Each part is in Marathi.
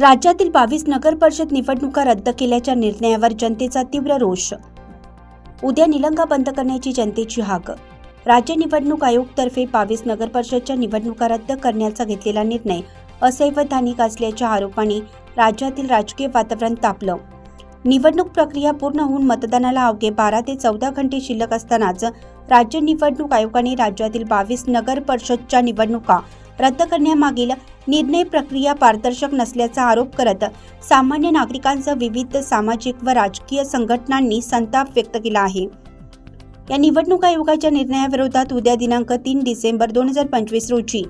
राज्यातील बावीस नगर परिषद निवडणुका रद्द केल्याच्या निर्णयावर जनतेचा तीव्र रोष. उद्या निलंगा बंद करण्याची जनतेची हाक. राज्य निवडणूक आयोगतर्फे बावीस नगर परिषदच्या निवडणुका रद्द करण्याचा घेतलेला निर्णय असंवैधानिक असल्याच्या आरोपाने राज्यातील राजकीय वातावरण तापलं. निवडणूक प्रक्रिया पूर्ण होऊन मतदानाला अवघे बारा ते चौदा घंटे शिल्लक असतानाच राज्य निवडणूक आयोगाने राज्यातील बावीस नगर परिषदच्या निवडणुका रद्द करण्यामागील निर्णय प्रक्रिया पारदर्शक नसल्याचा आरोप करत सामान्य नागरिकांसह विविध सामाजिक व राजकीय संघटनांनी संताप व्यक्त केला आहे. या निवडणूक आयोगाच्या निर्णयाविरोधात उद्या दिनांक तीन डिसेंबर दोन हजार पंचवीस रोजी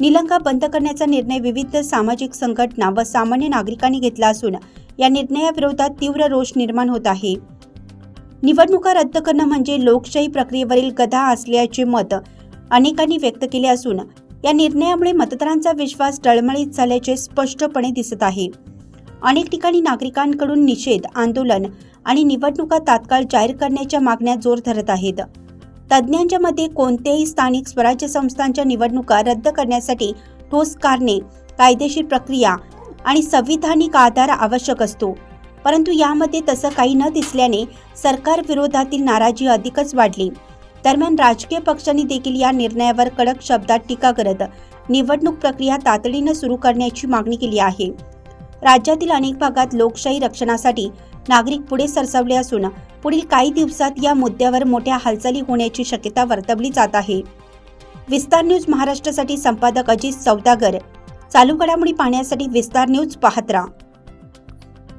निलंगा बंद करण्याचा निर्णय विविध सामाजिक संघटना व सामान्य नागरिकांनी घेतला असून या निर्णयाविरोधात तीव्र रोष निर्माण होत आहे. निवडणुका रद्द करणं म्हणजे लोकशाही प्रक्रियेवरील गदा असल्याचे मत अनेकांनी व्यक्त केले असून या निर्णयामुळे मतदारांचा विश्वास डळमळीत झाल्याचे स्पष्टपणे दिसत आहे. अनेक ठिकाणी नागरिकांकडून निषेध आंदोलन आणि निवडणुका तात्काळ जाहीर करण्याच्या मागण्या जोर धरत आहेत. तज्ज्ञांच्या मते कोणत्याही स्थानिक स्वराज्य संस्थांच्या निवडणुका रद्द करण्यासाठी ठोस कारणे कायदेशीर प्रक्रिया आणि संविधानिक आधार आवश्यक असतो. परंतु यामध्ये तसं काही न दिसल्याने सरकार विरोधातील नाराजी अधिकच वाढली. दरम्यान राजकीय पक्षांनी देखील या निर्णयावर कडक शब्दात टीका करत निवडणूक प्रक्रिया तातडीनं सुरू करण्याची मागणी केली आहे. राज्यातील अनेक भागात लोकशाही रक्षणासाठी नागरिक पुढे सरसावले असून पुढील काही दिवसात या मुद्द्यावर मोठ्या हालचाली होण्याची शक्यता वर्तवली जात आहे. विस्तार न्यूज महाराष्ट्रासाठी संपादक अजित सौदागर. चालू घडामोडी पाहण्यासाठी विस्तार न्यूज पाहत राहा